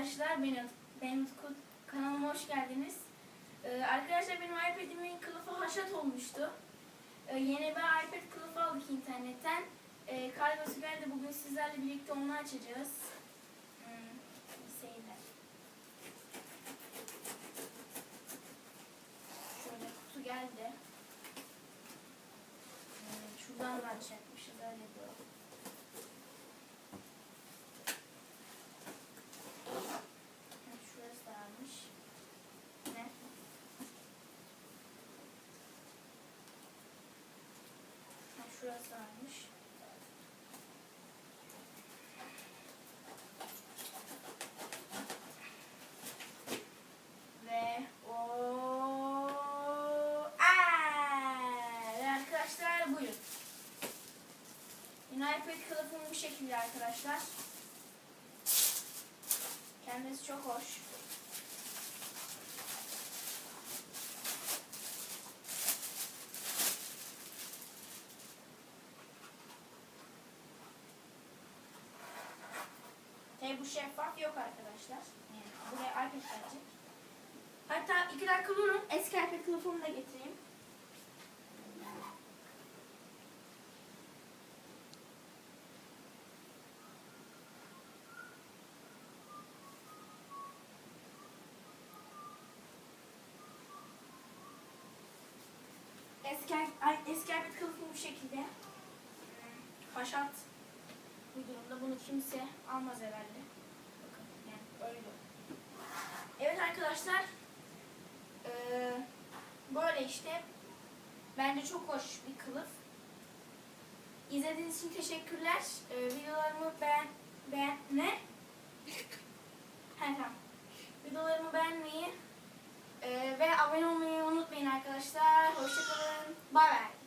arkadaşlar, ben, ben Utku. Kanalıma hoş geldiniz. Ee, arkadaşlar benim iPad'imin kılıfı haşat olmuştu. Ee, yeni bir iPad kılıfı aldık internetten. Ee, kargosu geldi. Bugün sizlerle birlikte onu açacağız. Hmm, iyi. Şöyle kutu geldi. Hmm, şuradan da açacakmışız öyle diyor. Ha, Şurası da varmış. Ne? Varmış. Ve o arkadaşlar buyurun. Yine iPad kılıfım bu şekilde arkadaşlar. Kendisi çok hoş. Bu şeffaf yok arkadaşlar. Yani buraya iPad gelecek. Hatta iki dakika durun. Eski iPad kılıfımı da getireyim. Eski, eski iPad kılıfım bu şekilde. Haşat bu durumda. Bunu kimse almaz herhalde. Bakın yani öyle. Evet arkadaşlar. Ee, böyle işte. Bence çok hoş bir kılıf. İzlediğiniz için teşekkürler. Ee, videolarımı beğen... beğen... Ne? Tamam. Videolarımı beğenmeyi e, ve abone olmayı unutmayın arkadaşlar. Hoşçakalın. Bay bay.